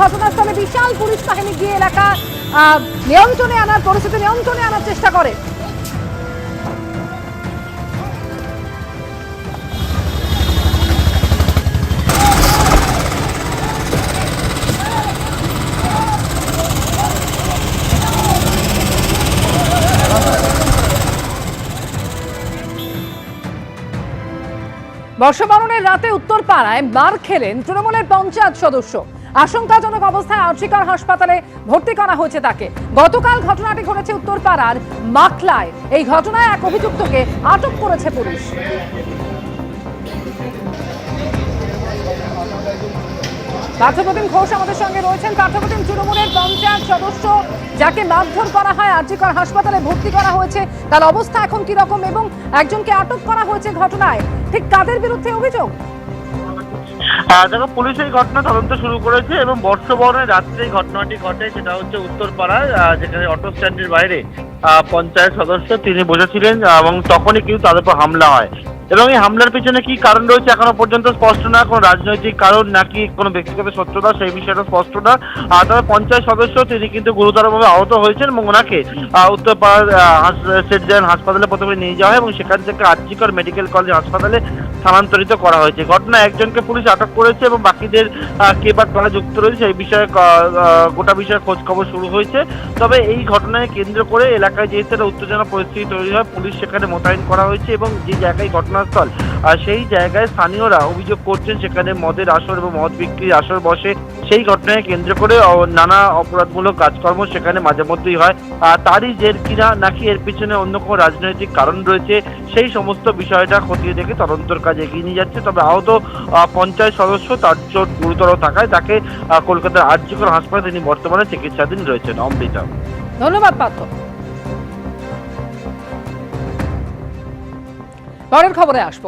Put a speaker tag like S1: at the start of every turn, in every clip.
S1: ঘটনাস্থলে বিশাল পুলিশ বাহিনী গিয়ে এলাকা নিয়ন্ত্রণে আনার পরিস্থিতি নিয়ন্ত্রণে আনার চেষ্টা করে। বর্ষবরণের রাতে উত্তরপাড়ায় মার খেলেন তৃণমূলের পঞ্চায়েত সদস্য। আশঙ্কাজনক অবস্থায় আর্চিকর হাসপাতালে ভর্তি করা হয়েছে তাকে। গতকাল ঘটনাটি ঘটেছে উত্তরপাড়ার মাখলায় এই ঘটনায় এক অভিযুক্তকে আটক করেছে পুলিশ। পার্থপ্রতিম ঘোষ আমাদের সঙ্গে রয়েছেন। পার্থপ্রতিম তৃণমূলের পঞ্চায়েত সদস্য, যাকে মারধর করা হয় আরজিকর হাসপাতালে ভর্তি করা হয়েছে। তার অবস্থা এখন কি রকম এবং একজনকে আটক করা হয়েছে ঘটনায়, ঠিক কাদের বিরুদ্ধে অভিযোগ?
S2: দেখো, পুলিশ এই ঘটনা তদন্ত শুরু করেছে এবং বর্ষবরণের রাত্রে এই ঘটনাটি ঘটে, সেটা হচ্ছে উত্তরপাড়ায় যেখানে অটো স্ট্যান্ডের বাইরে পঞ্চায়েত সদস্য তিনি বসেছিলেন এবং তখনই কিন্তু তাদের উপর হামলা হয়। এবং এই হামলার পিছনে কি কারণ রয়েছে এখনও পর্যন্ত স্পষ্ট না? কোনো রাজনৈতিক কারণ নাকি কোনো ব্যক্তিগত শত্রুতা? সেই বিষয়টা স্পষ্ট না। আর তবে পঞ্চায়েত সদস্য তিনি কিন্তু গুরুতরভাবে আহত হয়েছেন এবং ওনাকে উত্তরপাড়ার সেট হাসপাতালে প্রথমে নিয়ে যাওয়া হয় এবং সেখান থেকে আর্জিকর মেডিকেল কলেজ হাসপাতালে স্থানান্তরিত করা হয়েছে। ঘটনায় একজনকে পুলিশ আটক করেছে এবং বাকিদের কে বা কারা যুক্ত রয়েছে এই বিষয়ে গোটা বিষয়ে খোঁজ খবর শুরু হয়েছে। তবে এই ঘটনায় কেন্দ্র করে এলাকায় যেহেতু একটা উত্তেজনা পরিস্থিতি তৈরি হয়, পুলিশ সেখানে মোতায়েন করা হয়েছে এবং যে জায়গায় ঘটনাস্থল সেই জায়গায় স্থানীয়রা অভিযোগ করছেন সেখানে মদের আসর এবং মদ বিক্রির আসর বসে। সেই ঘটনায় কেন্দ্র করে নানা অপরাধমূলক কাজকর্ম সেখানে মাঝে মধ্যেই হয়। তারই জের কিনা নাকি এর পিছনে অন্য কোনো রাজনৈতিক কারণ রয়েছে, সেই সমস্ত বিষয়টা খতিয়ে দেখে তদন্তর কাজ এগিয়ে নিয়ে যাচ্ছে। তবে আহত আহ, পঞ্চায়েত সদস্য তার চোট গুরুতর থাকায় তাকে কলকাতার আর্যকর হাসপাতালে তিনি বর্তমানে চিকিৎসাধীন রয়েছেন। অমৃতা।
S1: ধন্যবাদ পার্থ। পরের খবরে আসব।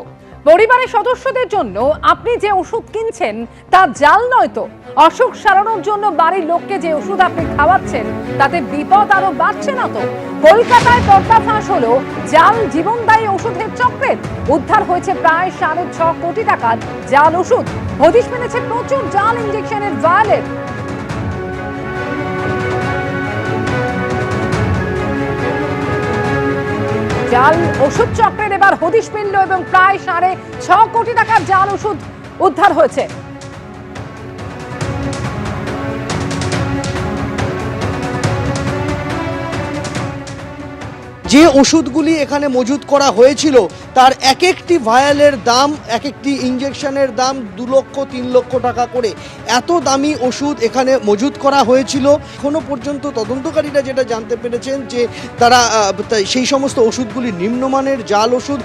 S1: পরিবারের সদস্যদের জন্য আপনি যে ওষুধ কিনছেন, তা জাল নয় তো? অসুখ সারানোর জন্য বাড়ির লোককে যে ওষুধ আপনি খাওয়াচ্ছেন, তাতে বিপদ আরও বাড়ছে না তো? কলকাতায় পর্দাফাঁস হলো জাল জীবনদায়ী ওষুধের চক্রের। উদ্ধার হয়েছে প্রায় সাড়ে ছ কোটি টাকার জাল ওষুধ। হদিশ মেনেছে প্রচুর জাল ইঞ্জেকশনের ভায়োলেট। জাল, ওষুধ চক্রের এবার হদিশ মিলল এবং প্রায় সাড়ে ছ কোটি টাকার জাল ওষুধ উদ্ধার হয়েছে।
S3: যে ওষুধগুলি এখানে মজুত করা হয়েছিল, তার এক একটি ভায়ালের দাম এক একটি ইঞ্জেকশনের দাম দু লক্ষ, তিন লক্ষ টাকা করে এত দামি ওষুধ এখানে মজুত করা হয়েছিল। এখনও পর্যন্ত তদন্তকারীরা যেটা জানতে পেরেছেন যে তারা সেই সমস্ত ওষুধগুলি নিম্নমানের জাল ওষুধ।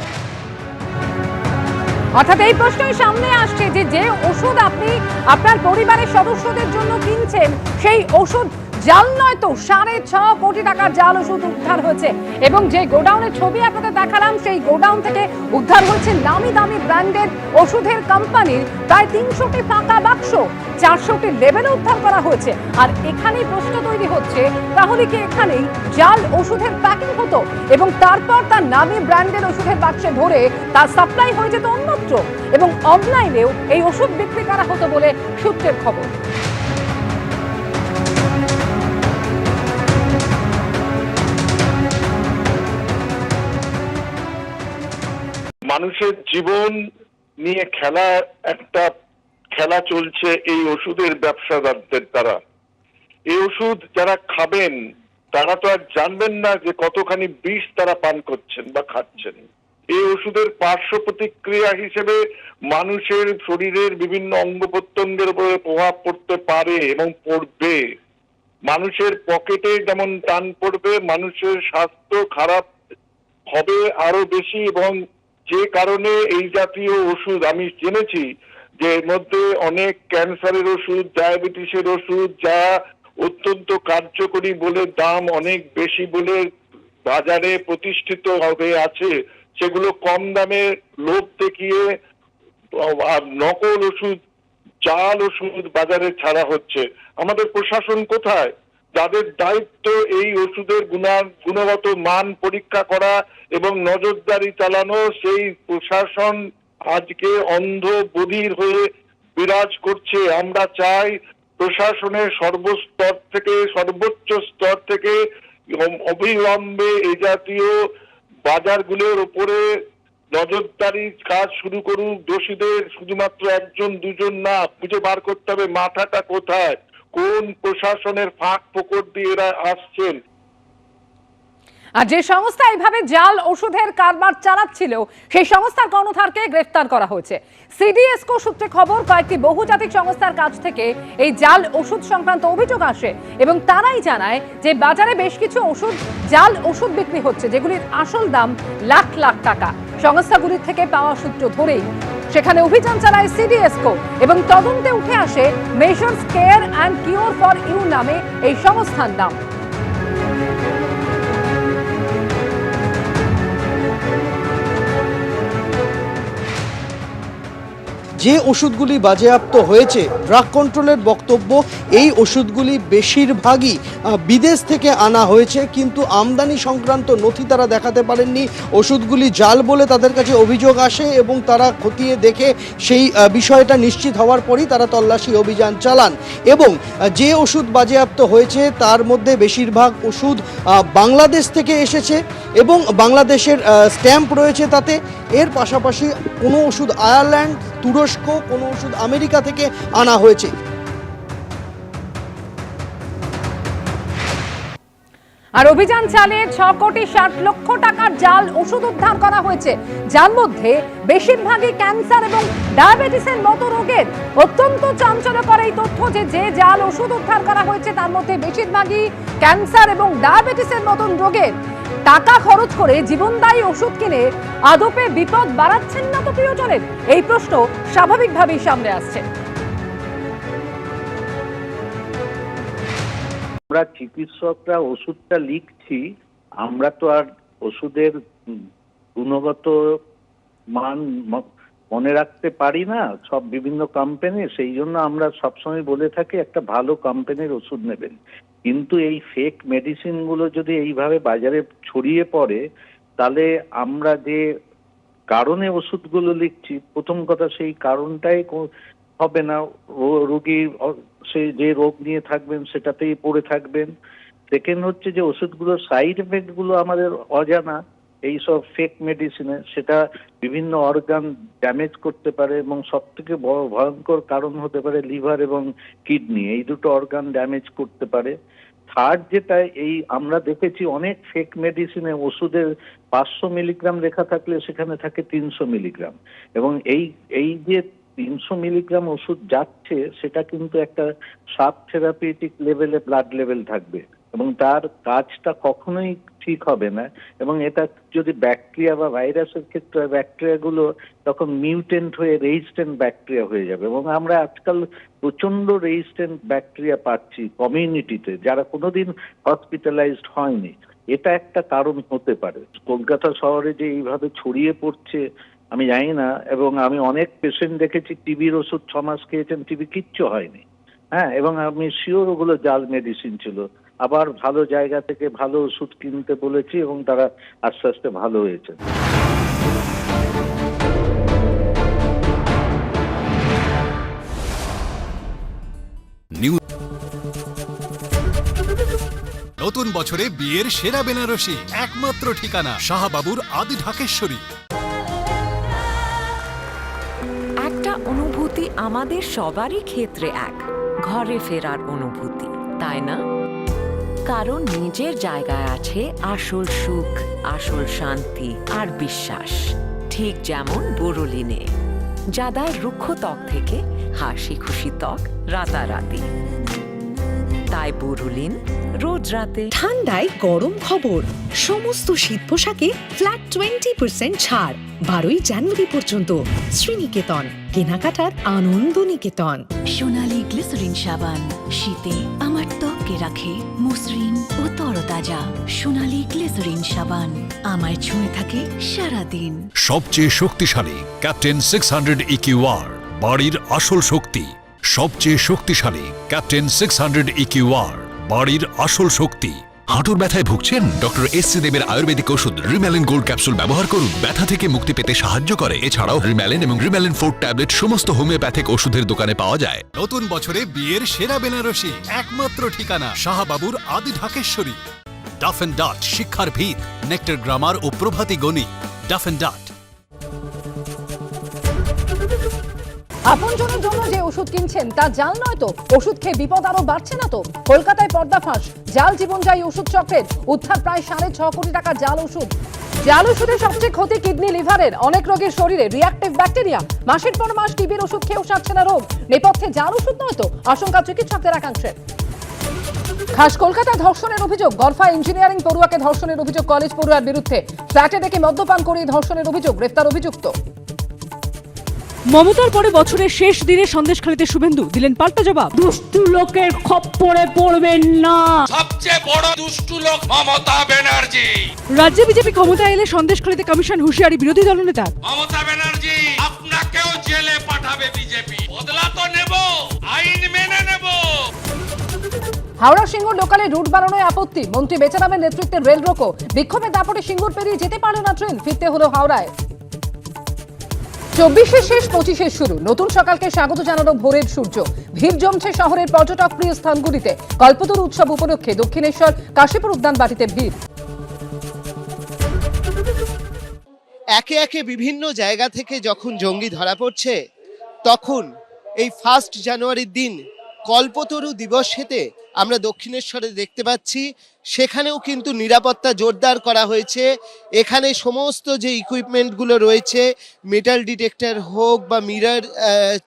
S1: অর্থাৎ এই প্রশ্নই সামনে আসছে যে যে ওষুধ আপনি আপনার পরিবারের সদস্যদের জন্য কিনছেন, সেই ওষুধ জাল নয় তো, সাড়ে ছ কোটি টাকার জাল ওষুধ উদ্ধার হয়েছে। এবং যে গোডাউনের ছবি আপনাদের দেখালাম, সেই গোডাউন থেকে উদ্ধার হয়েছে নামি দামি ব্র্যান্ডের ওষুধের কোম্পানির প্রায় তিনশোটি ফাঁকা বাক্স, চারশোটি লেবেল উদ্ধার করা হয়েছে। আর এখানেই প্রশ্ন তৈরি হচ্ছে, তাহলে কি এখানেই জাল ওষুধের প্যাকিং হতো? এবং তারপর তার নামি ব্র্যান্ডের ওষুধের বাক্সে ভরে তার সাপ্লাই হয়ে যেত অন্যত্র। এবং অনলাইনেও এই ওষুধ বিক্রি করা হতো বলে সূত্রের খবর।
S4: মানুষের জীবন নিয়ে খেলা একটা, খেলা চলছে এই ওষুধের ব্যবসাদারদের দ্বারা। এই ওষুধ যারা খাবেন, তারা তো আর জানবেন না যে কতখানি বিষ তারা পান করছেন বা খাচ্ছেন। এই ওষুধের পার্শ্ব প্রতিক্রিয়া হিসেবে মানুষের শরীরের বিভিন্ন অঙ্গ প্রত্যঙ্গের উপরে প্রভাব পড়তে পারে এবং পড়বে। মানুষের পকেটে যেমন টান পড়বে, মানুষের স্বাস্থ্য খারাপ হবে আরও বেশি এবং যে কারণে এই জাতীয় ওষুধ আমি জেনেছি যে এর মধ্যে অনেক ক্যান্সারের ওষুধ, ডায়াবেটিসের ওষুধ, যা অত্যন্ত কার্যকরী বলে দাম অনেক বেশি বলে বাজারে প্রতিষ্ঠিত হয়ে আছে। সেগুলো কম দামে লোভ দেখিয়ে নকল ওষুধ চাল ওষুধ বাজারে ছাড়া হচ্ছে। আমাদের প্রশাসন কোথায়? যাদের দায়িত্ব এই ওষুধের গুণা, গুণগত মান পরীক্ষা করা এবং নজরদারি চালানো, সেই প্রশাসন আজকে অন্ধ বধির হয়ে বিরাজ করছে। আমরা চাই প্রশাসনের সর্বস্তর থেকে, সর্বোচ্চ স্তর থেকে অবিলম্বে এই জাতীয় বাজারগুলোর উপরে নজরদারি কাজ শুরু করুক। দোষীদের শুধুমাত্র একজন, দুজন না, খুঁজে বার করতে হবে মাথাটা কোথায়? কোন প্রশাসনের ফাঁক ফোকর দিয়ে এরা আসছেন?
S1: আর যে সংস্থা এইভাবে জাল ওষুধের কারবার চালাচ্ছিল, সেই সংস্থার কর্ণধারকে গ্রেফতার করা হয়েছে। সিডিএসকো সূত্রে খবর, কয়েকটি বহুজাতিক সংস্থার কাছ থেকে এই জাল ওষুধ সংক্রান্ত অভিযোগ আসে এবং তারাই জানায় যে বাজারে বেশ কিছু ওষুধ, জাল ওষুধ বিক্রি হচ্ছে, যেগুলির আসল দাম লাখ লাখ টাকা। সংস্থাগুলির থেকে পাওয়া সূত্র ধরেই সেখানে অভিযান চালায় সিডিএসকো এবং তদন্তে উঠে আসে Messrs care and cure for you নামে এই সংস্থার নাম।
S5: যে ওষুধগুলি বাজেয়াপ্ত হয়েছে, ড্রাগ কন্ট্রোলের বক্তব্য, এই ওষুধগুলি বেশিরভাগই বিদেশ থেকে আনা হয়েছে, কিন্তু আমদানি সংক্রান্ত নথি তারা দেখাতে পারেননি। ওষুধগুলি জাল বলে তাদের কাছে অভিযোগ আসে এবং তারা খতিয়ে দেখে সেই বিষয়টা নিশ্চিত হওয়ার পরই তারা তল্লাশি অভিযান চালান। এবং যে ওষুধ বাজেয়াপ্ত হয়েছে, তার মধ্যে বেশিরভাগ ওষুধ বাংলাদেশ থেকে এসেছে এবং বাংলাদেশের স্ট্যাম্প রয়েছে তাতে। এর পাশাপাশি কোনো ওষুধ আয়ারল্যান্ড তুরস্ক কোনো ওষুধ আমেরিকা থেকে আনা হয়েছে।
S1: আর অভিযান চালিয়ে ছ কোটি ষাট লক্ষ টাকার জাল ওষুধ উদ্ধার করা হয়েছে। যার মধ্যে বেশিরভাগই ক্যান্সার এবং ডায়াবেটিসের মতো রোগের। অত্যন্ত চাঞ্চল্যকর এই তথ্য যে যে জাল ওষুধ উদ্ধার করা হয়েছে, তার মধ্যে বেশিরভাগই ক্যান্সার এবং ডায়াবেটিসের মতন রোগের। টাকা খরচ করে জীবনদায়ী ওষুধ কিনে আদপে বিপদ বাড়াচ্ছেন না তো প্রিয়জনের? এই প্রশ্ন স্বাভাবিকভাবেই সামনে আসছে।
S6: আমরা চিকিৎসকরা ওষুধটা লিখছি, আমরা তো আর ওষুধের গুণগত মান মনে রাখতে পারি না, সব বিভিন্ন কোম্পানি সেই জন্য আমরা সবসময় বলে থাকি একটা ভালো কোম্পানির ওষুধ নেবেন। কিন্তু এই ফেক মেডিসিনগুলো যদি এইভাবে বাজারে ছড়িয়ে পড়ে, তাহলে আমরা যে কারণে ওষুধগুলো লিখছি, প্রথম কথা সেই কারণটাই হবে না। রোগী সে যে রোগ নিয়ে থাকবেন, সেটাতেই পড়ে থাকবেন। সেকেন্ড হচ্ছে যে ওষুধগুলোর সাইড এফেক্টগুলো আমাদের অজানা। এই সব ফেক মেডিসিনে সেটা বিভিন্ন অর্গান ড্যামেজ করতে পারে এবং সব থেকে বড় ভয়ঙ্কর কারণ হতে পারে লিভার এবং কিডনি এই দুটো অর্গান ড্যামেজ করতে পারে। থার্ড যেটা, এই আমরা দেখেছি অনেক ফেক মেডিসিনে ওষুধের পাঁচশো মিলিগ্রাম লেখা থাকলে সেখানে থাকে তিনশো মিলিগ্রাম এবং এই এই যে তিনশো মিলিগ্রাম ওষুধ যাচ্ছে, সেটা কিন্তু একটা সাব থেরাপিউটিক লেভেলে ব্লাড লেভেল থাকবে। এবং তার কাজটা কখনোই ঠিক হবে না। এবং এটা যদি ব্যাকটেরিয়া বা ভাইরাসের ক্ষেত্রে ব্যাকটেরিয়াগুলো তখন মিউটেন্ট হয়ে রেজিস্ট্যান্ট ব্যাকটেরিয়া হয়ে যাবে। এবং আমরা আজকাল প্রচণ্ড রেজিস্ট্যান্ট ব্যাকটেরিয়া পাচ্ছি কমিউনিটিতে যারা কোনোদিন হসপিটালাইজড হয়নি। এটা একটা কারণ হতে পারে। কলকাতা শহরে যে এইভাবে ছড়িয়ে পড়ছে, আমি জানি না। এবং আমি অনেক পেশেন্ট দেখেছি, টিবির ওষুধ ছ মাস খেয়েছেন, টিবি কিচ্ছু হয়নি। হ্যাঁ এবং আমি শিওর ওগুলো জাল মেডিসিন ছিল। আবার ভালো জায়গা থেকে ভালো ওষুধ কিনতে বলেছি এবং তারা আস্তে আস্তে ভালো হয়েছে।
S7: নতুন বছরে বিয়ের সেরা বেনারসি একমাত্র ঠিকানা শাহবাবুর আদি ঢাকেশ্বরী।
S8: একটা অনুভূতি আমাদের সবারই ক্ষেত্রে এক ঘরে ফেরার অনুভূতি তাই না? কারণ নিজের জায়গায় আছে আসল সুখ আসল শান্তি আর বিশ্বাস। ঠিক যেমন বোরোলিনে যাদায় রুক্ষ ত্বক থেকে হাসি খুশি ত্বক রাতারাতি। তাই বোরোলিন রোজ রাতে
S9: ঠান্ডায় গরম খবর। সমস্ত শীত পোশাকে ফ্ল্যাট টোয়েন্টি পার্সেন্ট ছাড়। বারোই জানুয়ারি পর্যন্ত শ্রীনিকেতন কেনাকাটার আনন্দ নিকেতন
S2: সোনালি গ্লিসারিন সাবান। শীতে আমার ত্বককে রাখে মসৃণ ও তরতাজা সোনালি গ্লিসারিন সাবান। আমায় ছুঁয়ে থাকে সারা দিন
S7: সবচেয়ে শক্তিশালী ক্যাপ্টেন সিক্স হান্ড্রেড ইকিউআর, বাড়ির আসল শক্তি। সবচেয়ে শক্তিশালী ক্যাপ্টেন সিক্স হান্ড্রেড ইকিউআর, বাড়ির আসল শক্তি। হাঁটুর ব্যথায় ভুগছেন? ডক্টর এস সি দেবের আয়ুর্বেদিক ওষুধ রিম্যালিন গোল্ড ক্যাপসুল ব্যবহার করুন। ব্যথা থেকে মুক্তি পেতে সাহায্য করে। এছাড়াও রিম্যালিন এবং রিম্যালিন ফোর ট্যাবলেট সমস্ত হোমিওপ্যাথিক ওষুধের দোকানে পাওয়া যায়। নতুন বছরে বিয়ের সেরা বেনারসি, একমাত্র ঠিকানা শাহবাবুর আদি ঢাকেশ্বরী ডাফ এন্ড ডাট শিক্ষার ভিত, নেক্টার গ্রামার ও প্রভাতী গণি। ডাফ এন্ড ডাট
S1: আপনজনের জন্য যে ওষুধ কিনছেন, তা জাল নয় তো? ওষুধ খেয়ে বিপদ আরও বাড়ছে না তো? কলকাতায় পর্দাফাঁস জাল জীবনদায়ী ওষুধ চক্রের, উদ্ধার প্রায় সাড়ে ছ কোটি টাকা জাল ওষুধ। জাল ওষুধের সবচেয়ে ক্ষতি কিডনি লিভারের, অনেক রোগীর শরীরে রিয়াক্টিভ ব্যাকটেরিয়া মাসের পর মাস টিবির ওষুধ খেয়েও সারছে না রোগ। নেপথ্যে জাল ওষুধ নয় তো? আশঙ্কা চিকিৎসকদের একাংশের খাস কলকাতায় ধর্ষণের অভিযোগ গলফা ইঞ্জিনিয়ারিং পড়ুয়াকে ধর্ষণের অভিযোগ, কলেজ পড়ুয়ার বিরুদ্ধে। ফ্ল্যাটে ডেকে মদ্যপান করিয়ে ধর্ষণের অভিযোগ, গ্রেফতার অভিযুক্ত।
S10: মমতার পরে বছরের শেষ দিনে সন্দেশখালীতে শুভেন্দু দিলেন পাল্টা জবাব। দুষ্টু লোকের খপ্পরে পড়বেন না।
S11: সবচেয়ে বড় দুষ্টু লোক মমতা ব্যানার্জি।
S10: রাজ্যে বিজেপি ক্ষমতায় এলে সন্দেশখালীতে কমিশন হুঁশিয়ারি বিরোধী দলনেতা
S11: মমতা ব্যানার্জি আপনাকেও জেলে পাঠাবে বিজেপি। বদলা তো নেব আইন মেনে নেব।
S1: হাওড়া সিঙ্গুর লোকালে রুট বাড়ানোয় আপত্তি। মন্ত্রী বেচারামের নেতৃত্বে রেল রোকো। বিক্ষোভের দাপটে সিঙ্গুর পেরিয়ে যেতে পারল না ট্রেন ফিরতে হলো হাওড়ায়। চব্বিশের শেষ, পঁচিশের শুরু। নতুন সকালকে স্বাগত জানানো ভোরের সূর্য। ভিড় জমছে শহরের পর্যটক প্রিয় স্থানগুলিতে। কল্পতরু উৎসব উপলক্ষে দক্ষিণেশ্বর, কাশীপুর উদ্যান বাটিতে ভিড়।
S3: একে একে বিভিন্ন জায়গা থেকে যখন জঙ্গি ধরা পড়ছে, তখন এই ফার্স্ট জানুয়ারির দিন কল্পতরু দিবস হেতে আমরা দক্ষিণেশ্বরে দেখতে পাচ্ছি, সেখানেও কিন্তু নিরাপত্তা জোরদার করা হয়েছে। এখানে সমস্ত যে ইকুইপমেন্টগুলো রয়েছে মেটাল ডিটেক্টর হোক বা মিরর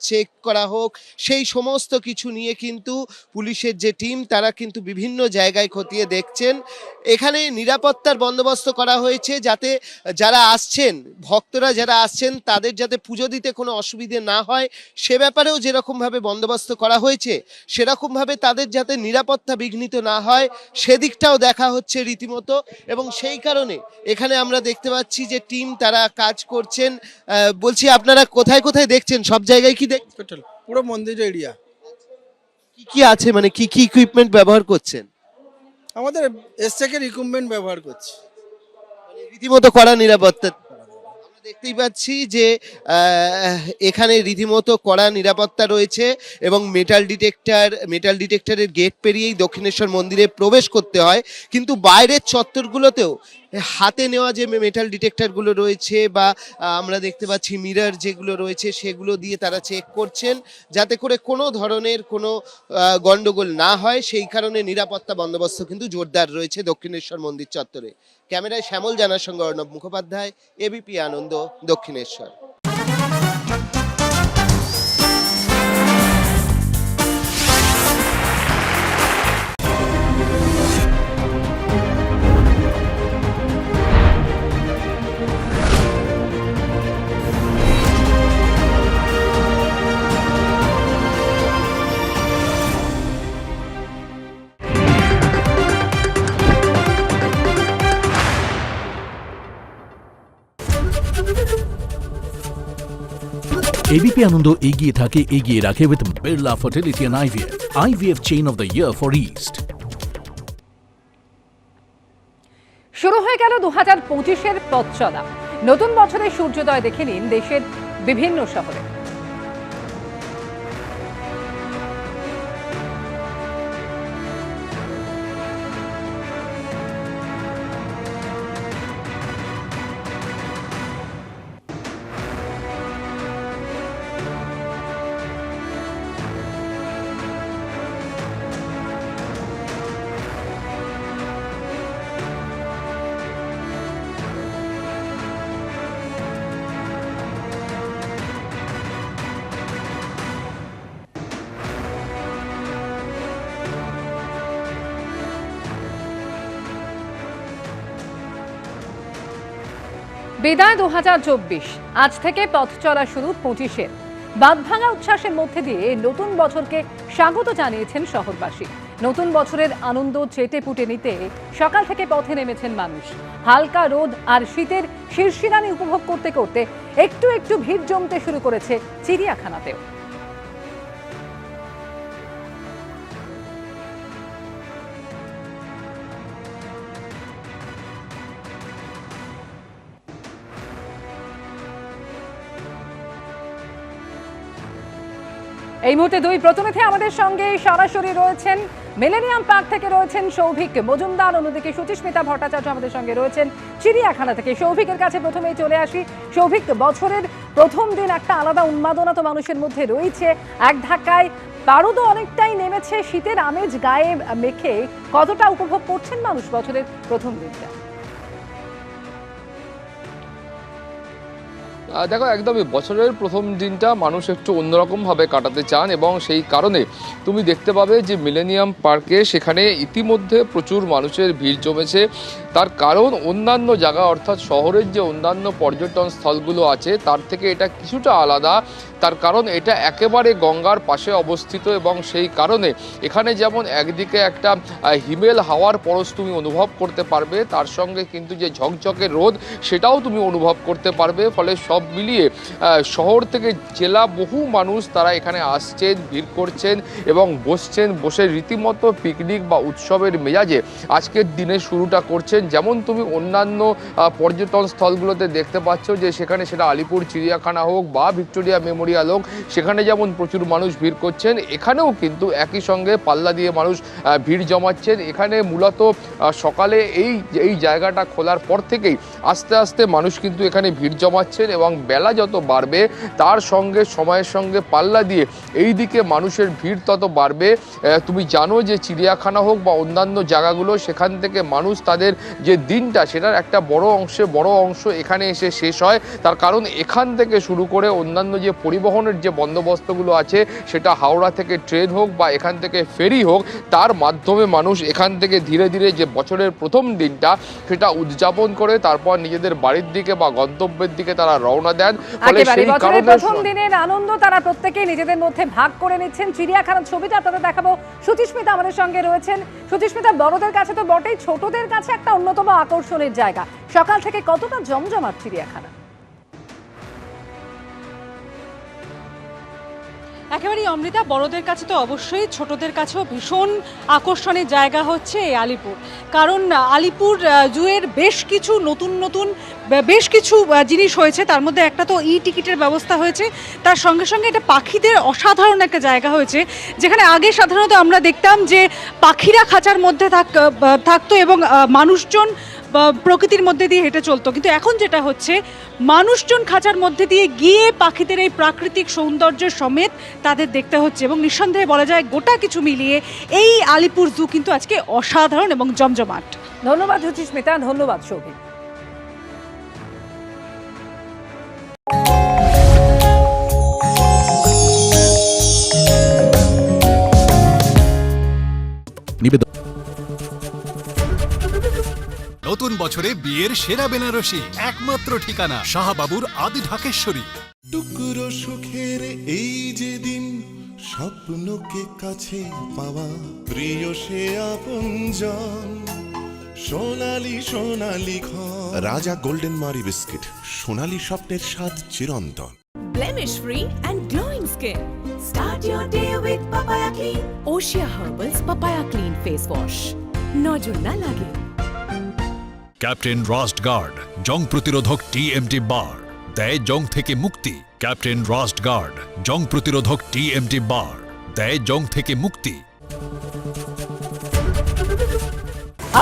S3: চেক করা হোক, সেই সমস্ত কিছু নিয়ে কিন্তু পুলিশের যে টিম তারা কিন্তু বিভিন্ন জায়গায় খতিয়ে দেখছেন। এখানে নিরাপত্তার বন্দোবস্ত করা হয়েছে যাতে যারা আসছেন, ভক্তরা যারা আসছেন, তাদের যাতে পুজো দিতে কোনো অসুবিধে না হয়। সে ব্যাপারেও যেরকমভাবে বন্দোবস্ত করা হয়েছে, সেরকমভাবে তাদের যাতে নিরাপত্তা বিঘ্নিত না হয় সেদিকটাও দেখা হচ্ছে রীতিমতো। এবং সেই কারণে এখানে আমরা দেখতে পাচ্ছি যে টিম তারা কাজ করছেন। বলছি আপনারা কোথায় কোথায় দেখছেন? সব জায়গায় কি দেখ
S12: পুরো মন্দির এরিয়া
S3: কি কি আছে? মানে কি কি ইকুইপমেন্ট ব্যবহার করছেন?
S12: আমাদের এসটেকের ইকুইপমেন্ট ব্যবহার করছি।
S3: রীতিমতো করা নিরাপত্তা দেখতেই পাচ্ছি যে এখানে রীতিমতো কড়া নিরাপত্তা রয়েছে এবং মেটাল ডিটেক্টর মেটাল ডিটেক্টরের গেট পেরিয়েই দক্ষিণেশ্বর মন্দিরে প্রবেশ করতে হয়। কিন্তু বাইরের চত্বরগুলোতেও হাতে নেওয়া যে মেটাল ডিটেক্টরগুলো রয়েছে বা আমরা দেখতে পাচ্ছি মিরর যেগুলো রয়েছে সেগুলো দিয়ে তারা চেক করছেন যাতে করে কোনো ধরনের কোনো গন্ডগোল না হয়। সেই কারণে নিরাপত্তা বন্দোবস্ত কিন্তু জোরদার রয়েছে দক্ষিণেশ্বর মন্দির চত্বরে। ক্যামেরায় শ্যামল জানার সঙ্গে অর্ণব মুখোপাধ্যায় এবিপি আনন্দ দক্ষিণেশ্বর।
S11: এবিপি আনন্দ এগিয়ে থাকে এগিয়ে রাখে with Birla fertility and IVF IVF chain of the year for east
S1: শুরু হয়ে গেল দু হাজার পঁচিশের পথ নতুন বছরের সূর্যোদয় দেখে নিন দেশের বিভিন্ন শহরে। বিদায় দু আজ থেকে পথ চলা শুরু পঁচিশের বাঁধভাঙা উচ্ছ্বাসের মধ্যে দিয়ে নতুন বছরকে স্বাগত জানিয়েছেন শহরবাসী। নতুন বছরের আনন্দ চেটে পুটে নিতে সকাল থেকে পথে নেমেছেন মানুষ। হালকা রোদ আর শীতের শীর্ষিরানি উপভোগ করতে করতে একটু একটু ভিড় জমতে শুরু করেছে চিড়িয়াখানাতেও। এই মুহূর্তে দুই প্রতিনিধি আমাদের সঙ্গে সরাসরি রয়েছেন। মিলেনিয়াম পার্ক থেকে রয়েছেন সৌভিক মজুমদার, অন্যদিকে সুচিস্মিতা ভট্টাচার্য আমাদের সঙ্গে রয়েছেন চিড়িয়াখানা থেকে। সৌভিকের কাছে প্রথমেই চলে আসি। সৌভিক, বছরের প্রথম দিন একটা আলাদা উন্মাদনা তো মানুষের মধ্যে রয়েছে। এক ধাক্কায় বারুদও অনেকটাই নেমেছে, শীতের আমেজ গায়ে মেখে। কতটা উপভোগ করছেন মানুষ বছরের প্রথম দিনটা?
S13: দেখো, একদমই বছরের প্রথম দিনটা মানুষ একটু অন্যরকমভাবে কাটাতে চান এবং সেই কারণে তুমি দেখতে পাবে যে মিলেনিয়াম পার্কে সেখানে ইতিমধ্যে প্রচুর মানুষের ভিড় জমেছে। তার কারণ অন্যান্য জায়গা, অর্থাৎ শহরের যে অন্যান্য পর্যটন স্থলগুলো আছে, তার থেকে এটা কিছুটা আলাদা। তার কারণ এটা একেবারে গঙ্গার পাশে অবস্থিত এবং সেই কারণে এখানে যেমন একদিকে একটা হিমেল হাওয়ার পরশ তুমি অনুভব করতে পারবে, তার সঙ্গে কিন্তু যে ঝকঝকে রোদ সেটাও তুমি অনুভব করতে পারবে, ফলে সব মিলিয়ে শহর থেকে জেলা বহু মানুষ তারা এখানে আসছেন, ভিড় করছেন এবং বসছেন, বসে রীতিমতো পিকনিক বা উৎসবের মেজাজে আজকের দিনে শুরুটা করছেন যেমন তুমি অন্যান্য পর্যটন স্থলগুলোতে দেখতে পাচ্ছ যে সেখানে সেটা আলিপুর, চিড়িয়াখানা হোক বা ভিক্টোরিয়া মেমোরিয়াল হোক, সেখানে যেমন প্রচুর মানুষ ভিড় করছেন, এখানেও কিন্তু একই সঙ্গে পাল্লা দিয়ে মানুষ ভিড় জমাচ্ছেন। এখানে মূলত সকালে এই এই জায়গাটা খোলার পর থেকেই আস্তে আস্তে মানুষ কিন্তু এখানে ভিড় জমাচ্ছেন এবং বেলা যত বাড়বে, তার সঙ্গে, সময়ের সঙ্গে পাল্লা দিয়ে এই দিকে মানুষের ভিড় তত বাড়বে। তুমি জানো যে চিড়িয়াখানা হোক বা অন্যান্য জায়গাগুলো, সেখান থেকে মানুষ তাদের যে দিনটা সেটার একটা বড় অংশে বড় অংশ এখানে এসে শেষ হয়। তার কারণ এখান থেকে শুরু করে অন্যান্য যে পরিবহনের যে বন্দোবস্তগুলো আছে সেটা হাওড়া থেকে ট্রেন হোক বা এখান থেকে ফেরি হোক তার মাধ্যমে মানুষ এখান থেকে ধীরে ধীরে যে বছরের প্রথম দিনটা সেটা উদযাপন করে তারপর নিজেদের বাড়ির দিকে বা গন্তব্যের দিকে তারা রওনা দেন। ফলে সেই কারণে
S1: প্রথম দিনের আনন্দ তারা প্রত্যেকেই নিজেদের মধ্যে ভাগ করে নিচ্ছেন। চিড়িয়াখানার ছবিটা আপনাদের দেখাবো। সুচিস্মিতা আমাদের সঙ্গে রয়েছেন। সুচিস্মিতা বড়দের কাছে তো বটেই ছোটদের কাছে একটা অন্যতম আকর্ষণের জায়গা। সকাল থেকে কতটা জমজমাট চিড়িয়াখানা?
S10: একেবারেই অমৃতা, বড়দের কাছে তো অবশ্যই, ছোটদের কাছেও ভীষণ আকর্ষণের জায়গা হচ্ছে এই আলিপুর। কারণ আলিপুর জুয়ের বেশ কিছু নতুন নতুন বেশ কিছু জিনিস হয়েছে। তার মধ্যে একটা তো ই টিকিটের ব্যবস্থা হয়েছে। তার সঙ্গে সঙ্গে এটা পাখিদের অসাধারণ একটা জায়গা হয়েছে। যেখানে আগে সাধারণত আমরা দেখতাম যে পাখিরা খাঁচার মধ্যে থাক থাকতো এবং মানুষজন প্রকৃতির মধ্যে দিয়ে হেঁটে চলতো। কিন্তু এখন যেটা হচ্ছে মানুষজন খাঁচার মধ্যে দিয়ে গিয়ে পাখিদের এই প্রাকৃতিক সৌন্দর্য সমেত তাদের দেখতে হচ্ছে এবং নিঃসন্দেহে বলা যায় গোটা কিছু মিলিয়ে এই আলিপুর জু কিন্তু আজকে অসাধারণ এবং জমজমাট।
S1: ধন্যবাদ সুচিস্মিতা ধন্যবাদ সৌভিক
S11: নিবেদন।
S7: নতুন বছরে বিয়ের সেরা বেনারসি একমাত্র ঠিকানা শাহবাবুর আদি ঢাকেশ্বরী
S14: টুকরো সুখের এই যে দিন স্বপ্নকে কাছে পাওয়া প্রিয় সে আপনজন সোনালি সোনালি ঘর রাজা গোল্ডেন মারি বিস্কিট সোনালি স্বপ্নের স্বাদ চিরন্তন
S15: Blemish free and glowing skin. Start your day with Papaya Clean. Osea Herbals Papaya Clean Face Wash. নজর না লাগে
S7: ক্যাপ্টেন রাস্ট গার্ড জং প্রতিরোধক টিএমটি বার। দেয় জং থেকে মুক্তি, ক্যাপ্টেন রাস্ট গার্ড জং প্রতিরোধক টিএমটি বার। দেয় জং থেকে মুক্তি।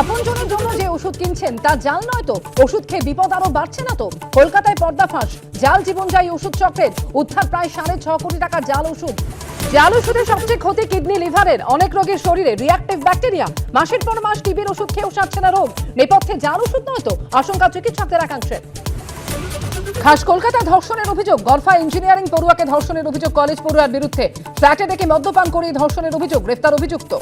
S1: আপনজনের জন্য যে ওষুধ কিনছেন, তা জাল নয় তো? ওষুধ খেয়ে বিপদ আরও বাড়ছে না তো? কলকাতায় পর্দাফাঁস জাল জীবনদায়ী ওষুধ চক্রের উদ্ধার প্রায় সাড়ে ছ কোটি টাকার জাল ওষুধ। জাল ওষুধের সবচেয়ে ক্ষতি কিডনি, লিভারের অনেক রোগের শরীরে রিয়াক্টিভ ব্যাকটেরিয়া মাসের পর মাস টিবির ওষুধ খেয়েও সারছে না রোগ। নেপথ্যে জাল ওষুধ নয় তো আশঙ্কা চিকিৎসকদের একাংশের খাস কলকাতা ধর্ষণের অভিযোগ। গরফা ইঞ্জিনিয়ারিং পড়ুয়াকে ধর্ষণের অভিযোগ কলেজ পড়ুয়ার বিরুদ্ধে। ফ্ল্যাটে দেখে মদ্যপান করিয়ে ধর্ষণের অভিযোগ গ্রেফতার অভিযুক্ত।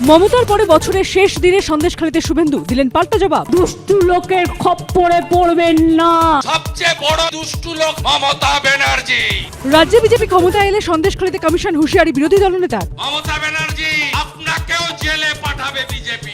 S10: মমতার পরে বছরের শেষ দিনে সন্দেশখালীতে শুভেন্দু দিলেন পাল্টা জবাব। দুষ্টু লোকের খপ্পরে পড়বেন না।
S7: সবচেয়ে বড় দুষ্টু লোক মমতা ব্যানার্জি।
S10: রাজ্যে বিজেপি ক্ষমতায় এলে সন্দেশখালীতে কমিশন হুঁশিয়ারি বিরোধী দলনেতার।
S7: মমতা ব্যানার্জি আপনাকেও জেলে পাঠাবে বিজেপি।